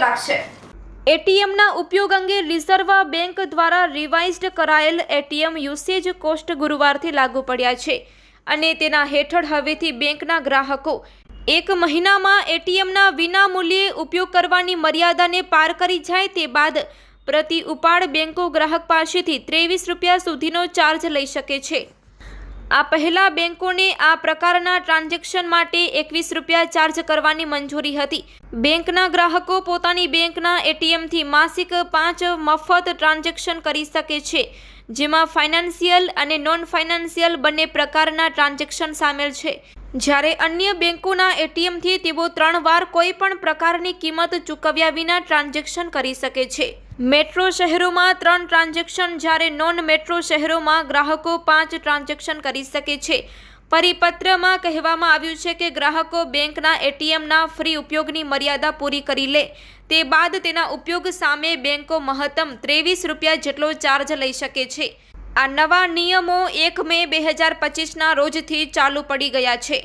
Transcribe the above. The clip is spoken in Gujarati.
રાખશે એટીએમના ઉપયોગ અંગે રિઝર્વ બેંક દ્વારા રિવાઇઝડ કરાયેલ એટીએમ યુસેજ કોસ્ટ ગુરુવારથી લાગુ પડ્યા છે અને તેના હેઠળ હવેથી બેંકના ગ્રાહકો એક મહિનામાં એટીએમના વિના મૂલ્યે ઉપયોગ કરવાની મર્યાદાને પાર કરી જાય તે બાદ પ્રતિ ઉપાડ બેંકો ગ્રાહક પાસેથી ત્રેવીસ રૂપિયા સુધીનો ચાર્જ લઈ શકે છે. આ પહેલા બેંકોને આ પ્રકારના ટ્રાન્ઝેક્શન માટે એકવીસ રૂપિયા ચાર્જ કરવાની મંજૂરી હતી. બેંકના ગ્રાહકો પોતાની બેંકના એટીએમથી માસિક પાંચ મફત ટ્રાન્ઝેક્શન કરી શકે છે, જેમાં ફાઇનાન્સિયલ અને નોન ફાઇનાન્સિયલ બંને પ્રકારના ટ્રાન્ઝેક્શન સામેલ છે. જ્યારે અન્ય બેંકોના એટીએમથી તેઓ ત્રણ વાર કોઈ પણ પ્રકારની કિંમત ચૂકવ્યા વિના ટ્રાન્ઝેક્શન કરી શકે છે. મેટ્રો શહેરોમાં ત્રણ ટ્રાન્ઝેક્શન, જ્યારે નોન મેટ્રો શહેરોમાં ગ્રાહકો પાંચ ટ્રાન્ઝેક્શન કરી શકે છે. પરિપત્રમાં કહેવામાં આવ્યું છે કે ગ્રાહકો બેંકના એટીએમના ફ્રી ઉપયોગની મર્યાદા પૂરી કરી લે. તે બાદ તેના ઉપયોગ સામે બેંકો મહત્તમ ત્રેવીસ રૂપિયા જેટલો ચાર્જ લઈ શકે છે. આ નવા નિયમો એક મે બે હજાર પચીસના રોજથી ચાલુ પડી ગયા છે.